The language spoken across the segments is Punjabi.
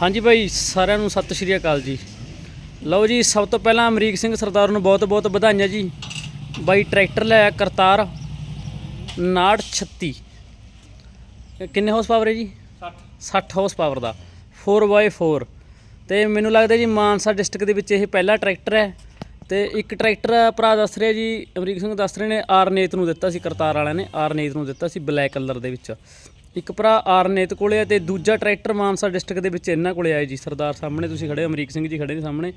ਹਾਂਜੀ ਭਾਈ ਸਾਰਿਆਂ ਨੂੰ ਸਤਿ ਸ਼੍ਰੀ ਅਕਾਲ ਜੀ। ਲਓ ਜੀ ਸਭ ਤੋਂ ਪਹਿਲਾਂ ਅਮਰੀਕ ਸਿੰਘ ਸਰਦਾਰ ਨੂੰ ਬਹੁਤ-ਬਹੁਤ ਵਧਾਈਆਂ ਜੀ। ਬਾਈ ਟਰੈਕਟਰ ਲਿਆ ਕਰਤਾਰ 6936 ਇਹ ਕਿੰਨੇ ਹਾਰਸ ਪਾਵਰ ਹੈ ਜੀ? 60 60 ਹਾਰਸ ਪਾਵਰ ਦਾ। 4x4 ਤੇ ਮੈਨੂੰ ਲੱਗਦਾ ਜੀ ਮਾਨਸਾ ਡਿਸਟ੍ਰਿਕਟ ਦੇ ਵਿੱਚ ਇਹ ਪਹਿਲਾ ਟਰੈਕਟਰ ਹੈ। ਤੇ ਇੱਕ ਟਰੈਕਟਰ ਭਰਾ ਦੱਸ ਰਿਹਾ ਜੀ ਅਮਰੀਕ ਸਿੰਘ ਦੱਸ ਰਹੇ ਨੇ ਆਰਨੇਤ ਨੂੰ ਦਿੱਤਾ ਸੀ ਕਰਤਾਰ ਵਾਲਿਆਂ ਨੇ ਆਰਨੇਤ ਨੂੰ ਦਿੱਤਾ ਸੀ ਬਲੈਕ ਕਲਰ ਦੇ ਵਿੱਚ। ਇੱਕ ਭਰਾ ਆਰਨੇਤ ਕੋਲੇ ਹੈ ਤੇ ਦੂਜਾ ਟਰੈਕਟਰ ਮਾਨਸਾ ਡਿਸਟ੍ਰਿਕਟ ਦੇ ਵਿੱਚ ਇਹਨਾਂ ਕੋਲੇ ਆਇਆ ਜੀ ਸਰਦਾਰ ਸਾਹਮਣੇ ਤੁਸੀਂ ਖੜੇ ਅਮਰੀਕ ਸਿੰਘ ਜੀ ਖੜੇ ਨੇ ਸਾਹਮਣੇ।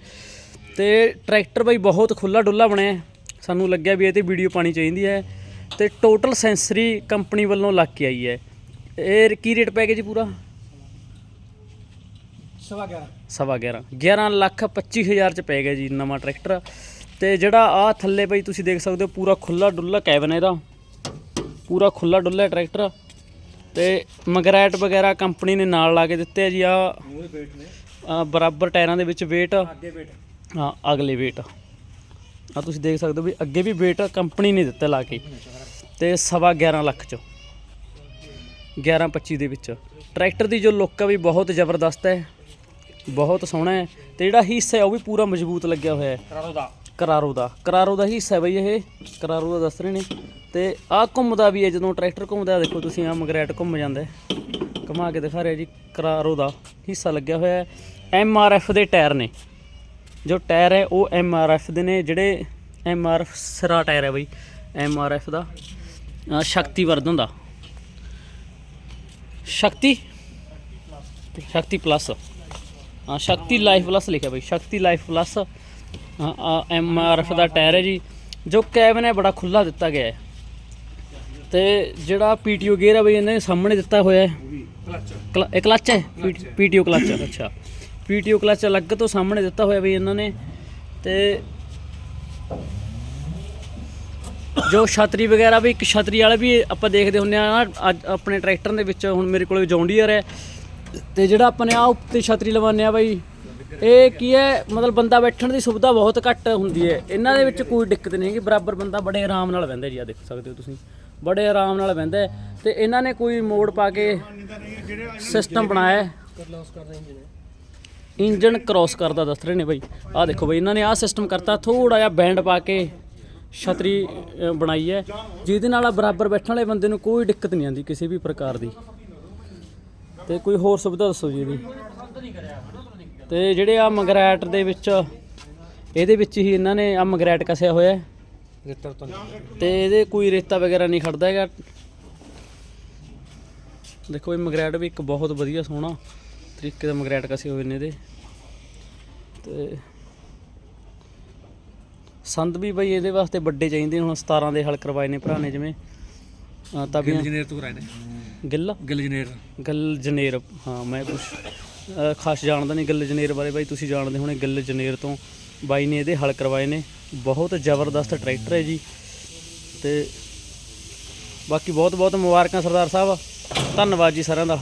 ਤੇ ਟਰੈਕਟਰ ਬਾਈ ਬਹੁਤ ਖੁੱਲਾ ਡੁੱਲਾ ਬਣਿਆ। ਸਾਨੂੰ ਲੱਗਿਆ ਵੀ ਇਹ ਤੇ ਵੀਡੀਓ ਪਾਣੀ ਚਾਹੀਦੀ ਹੈ। ਤੇ ਟੋਟਲ ਸੈਂਸਰੀ ਕੰਪਨੀ ਵੱਲੋਂ ਲੱਗ ਕੇ ਆਈ ਹੈ। ਇਹ ਕੀ ਰੇਟ ਪੈ ਗਿਆ ਜੀ ਪੂਰਾ? ਸਵਾ 11 ਸਵਾ 11 11 ਲੱਖ 25 ਹਜ਼ਾਰ ਚ ਪੈ ਗਿਆ ਜੀ ਨਵਾਂ ਟਰੈਕਟਰ। ਤੇ ਜਿਹੜਾ ਆ ਥੱਲੇ ਬਈ ਤੁਸੀਂ ਦੇਖ ਸਕਦੇ ਹੋ ਪੂਰਾ ਖੁੱਲਾ ਡੁੱਲਾ ਕੈਬਨ ਇਹਦਾ। ਪੂਰਾ ਖੁੱਲਾ ਡੁੱਲਾ ਟਰੈਕਟਰ। ਤੇ ਮਗਰੈਟ ਵਗੈਰਾ ਕੰਪਨੀ ਨੇ ਨਾਲ ਲਾ ਕੇ ਦਿੱਤੇ ਆ ਜੀ ਆ ਵੇਟ ਬਰਾਬਰ ਟਾਇਰਾਂ ਦੇ ਵਿੱਚ weight ਅੱਗੇ ਵੇਟ ਹਾਂ ਅਗਲੇ weight ਆ। ਤੁਸੀਂ ਦੇਖ ਸਕਦੇ ਹੋ ਵੀ ਅੱਗੇ ਵੀ weight ਕੰਪਨੀ ਨੇ ਦਿੱਤਾ ਲਾ ਕੇ। ਤੇ ਸਵਾ 11 ਲੱਖ ਚ। 11 25 ਦੇ ਵਿੱਚ। ਟਰੈਕਟਰ ਦੀ ਜੋ ਲੁੱਕ ਆ ਵੀ ਬਹੁਤ ਜ਼ਬਰਦਸਤ ਹੈ। ਬਹੁਤ ਸੋਹਣਾ ਹੈ। ਤੇ ਜਿਹੜਾ ਹਿੱਸਾ ਹੈ ਉਹ ਵੀ ਪੂਰਾ ਮਜ਼ਬੂਤ ਲੱਗਿਆ ਹੋਇਆ ਹੈ। ਕਰਾਰੋ ਦਾ। ਕਰਾਰੋ ਦਾ ਕਰਾਰੋ ਹਿੱਸਾ ਹੈ ਬਈ ਇਹ। ਕਰਾਰੋ ਦਾ ਦੱਸ ਰਹੇ ਨੇ। ਤੇ ਆਹ ਘੁੰਮਦਾ ਵੀ ਹੈ, ਜਦੋਂ ਟਰੈਕਟਰ ਘੁੰਮਦਾ, ਦੇਖੋ ਤੁਸੀਂ ਆ ਮਗਰੈਟ ਘੁੰਮ ਜਾਂਦਾ ਹੈ। ਘੁਮਾ ਕੇ ਦਿਖਾ ਰਿਹਾ ਜੀ, ਕਰਾਰੋ ਦਾ ਹਿੱਸਾ ਲੱਗਿਆ ਹੋਇਆ ਹੈ। ਐਮ ਆਰ ਐਫ ਦੇ ਟਾਇਰ ਨੇ। ਜੋ ਟਾਇਰ ਹੈ, ਉਹ ਐਮ ਆਰ ਐਫ ਦੇ ਨੇ, ਜਿਹੜੇ ਐਮ ਆਰ ਐਫ ਸਿਰਾ ਟਾਇਰ ਹੈ ਬਈ। ਐਮ ਆਰ ਐਫ ਦਾ। ਸ਼ਕਤੀ ਵਰਧਨ ਦਾ। ਸ਼ਕਤੀ? ਸ਼ਕਤੀ ਪਲੱਸ ਹਾਂ ਸ਼ਕਤੀ ਲਾਈਫ ਪਲੱਸ ਲਿਖਿਆ ਬਈ। ਸ਼ਕਤੀ ਲਾਈਫ ਪਲੱਸ ਆ ਐਮ ਆਰ ਐਫ ਦਾ ਟਾਇਰ ਹੈ ਜੀ ਜੋ ਕੈਬਨ ਹੈ ਬੜਾ ਖੁੱਲਾ ਦਿੱਤਾ ਗਿਆ ਹੈ। ਤੇ ਜਿਹੜਾ ਪੀਟੀਓ ਗੇਅਰ ਹੈ ਬਈ ਇਹਨੇ ਸਾਹਮਣੇ ਦਿੱਤਾ ਹੋਇਆ ਹੈ। ਕਲਚ ਕਲ- ਇਹ ਕਲੱਚ ਹੈ? ਪੀਟੀਓ ਕਲੱਚ ਹੈ, ਅੱਛਾ। ਪੀਟੀਓ ਕਲੱਚ ਅਲੱਗ ਤੋਂ ਸਾਹਮਣੇ ਦਿੱਤਾ ਹੋਇਆ ਬਈ ਇਹਨਾਂ ਨੇ। ਤੇ ਜੋ ਛਤਰੀ ਵਗੈਰਾ ਵੀ ਇੱਕ ਛਤਰੀ ਵਾਲਾ ਵੀ ਆਪਾਂ ਦੇਖਦੇ ਹੁੰਨੇ ਆ ਨਾ ਅੱਜ ਆਪਣੇ ਟਰੈਕਟਰ ਦੇ ਵਿੱਚ ਹੁਣ ਮੇਰੇ ਕੋਲ ਜੌਂਡੀਅਰ ਹੈ। ਤੇ ਜਿਹੜਾ ਆਪਾਂ ਨੇ ਆ ਉੱਤੇ ਛਤਰੀ ਲਵਾਉਂਦੇ ਆ ਬਾਈ ਇਹ ਕੀ ਹੈ, ਮਤਲਬ ਬੰਦਾ ਬੈਠਣ ਦੀ ਸੁਵਿਧਾ ਬਹੁਤ ਘੱਟ ਹੁੰਦੀ ਹੈ। ਇਹਨਾਂ ਦੇ ਵਿੱਚ ਕੋਈ ਦਿੱਕਤ ਨਹੀਂ ਹੈਗੀ, ਬਰਾਬਰ ਬੰਦਾ ਬੜੇ ਆਰਾਮ ਨਾਲ ਬਹਿੰਦਾ ਜੀ ਆ ਦੇਖ ਸਕਦੇ ਹੋ ਤੁਸੀਂ। ਬੜੇ ਆਰਾਮ ਨਾਲ ਬਹਿੰਦਾ ਹੈ ਤੇ ਇਹਨਾਂ ਨੇ ਕੋਈ ਮੋੜ ਪਾ ਕੇ ਸਿਸਟਮ ਬਣਾਇਆ ਹੈ। ਲਾਸ ਇੰਜਨ ਕ੍ਰਾਸ ਕਰਦਾ ਦੱਸ ਰਹੇ ਨੇ ਬਾਈ। ਆਹ ਦੇਖੋ ਬਾਈ, ਇਹਨਾਂ ਨੇ ਆਹ ਸਿਸਟਮ ਕਰਤਾ ਥੋੜਾ ਜਿਹਾ ਬੈਂਡ ਪਾ ਕੇ ਛਤਰੀ ਬਣਾਈ ਹੈ। ਜਿਹਦੇ ਨਾਲ ਬਰਾਬਰ ਬੈਠਣ ਵਾਲੇ ਬੰਦੇ ਨੂੰ ਕੋਈ ਦਿੱਕਤ ਨਹੀਂ ਆਉਂਦੀ ਕਿਸੇ ਵੀ ਪ੍ਰਕਾਰ ਦੀ। ਤੇ ਕੋਈ ਹੋਰ ਸੁਵਿਧਾ ਦੱਸੋ ਜੀ ਇਹਦੀ? ਤੇ ਜਿਹੜੇ ਆ ਮਗਰੈਟ ਦੇ ਵਿੱਚ, ਇਹਦੇ ਵਿੱਚ ਹੀ ਇਹਨਾਂ ਨੇ ਆ ਮਗਰੈਟ ਕਸਿਆ ਹੋਇਆ ਹੈ? ਤੋਂ ਤੇ ਇਹਦੇ ਕੋਈ ਰੇਤਾ ਵਗੈਰਾ ਨਹੀਂ ਖੜਦਾ ਹੈਗਾ? ਦੇਖੋ, ਇਹ ਮਗਰੈਟ ਵੀ ਇੱਕ ਬਹੁਤ ਵਧੀਆ ਸੋਹਣਾ ਤਰੀਕੇ ਦਾ ਮਗਰੈਟ ਕਸੇ ਹੋਏ ਨੇ ਇਹਦੇ। ਤੇ ਸੰਦ ਵੀ ਬਈ ਇਹਦੇ ਵਾਸਤੇ ਵੱਡੇ ਚਾਹੀਦੇ ਹੁਣ 17 ਦੇ ਹਲ ਕਰਵਾਏ ਨੇ ਭਰਾ ਨੇ ਜਿਵੇਂ। ਅਹ ਤਾਬੀਆਂ ਇੰਜੀਨੀਅਰ ਤੋਂ ਕਰਾਏ ਨੇ ਗਿੱਲ? ਗਿਲ ਇੰਜੀਨੀਅਰ ਗੱਲ ਜਨੇਰ ਹਾਂ ਮੈਂ ਕੁਛ ਅਹ ਖਾਸ ਜਾਣਦਾ ਨਹੀਂ ਗੱਲ ਜਨੇਰ ਬਾਰੇ। ਬਾਈ ਤੁਸੀਂ ਜਾਣਦੇ ਹੋਣੇ ਗੱਲ ਜਨੇਰ ਤੋਂ। ਬਾਈ ਨੇ ਇਹਦੇ ਹਲ ਕਰਵਾਏ ਨੇ। ਬਹੁਤ ਜ਼ਬਰਦਸਤ ਟਰੈਕਟਰ ਹੈ ਜੀ। ਤੇ ਬਾਕੀ ਬਹੁਤ ਬਹੁਤ ਮੁਬਾਰਕਾਂ ਸਰਦਾਰ ਸਾਹਿਬ। ਧੰਨਵਾਦ ਜੀ ਸਾਰਿਆਂ ਦਾ।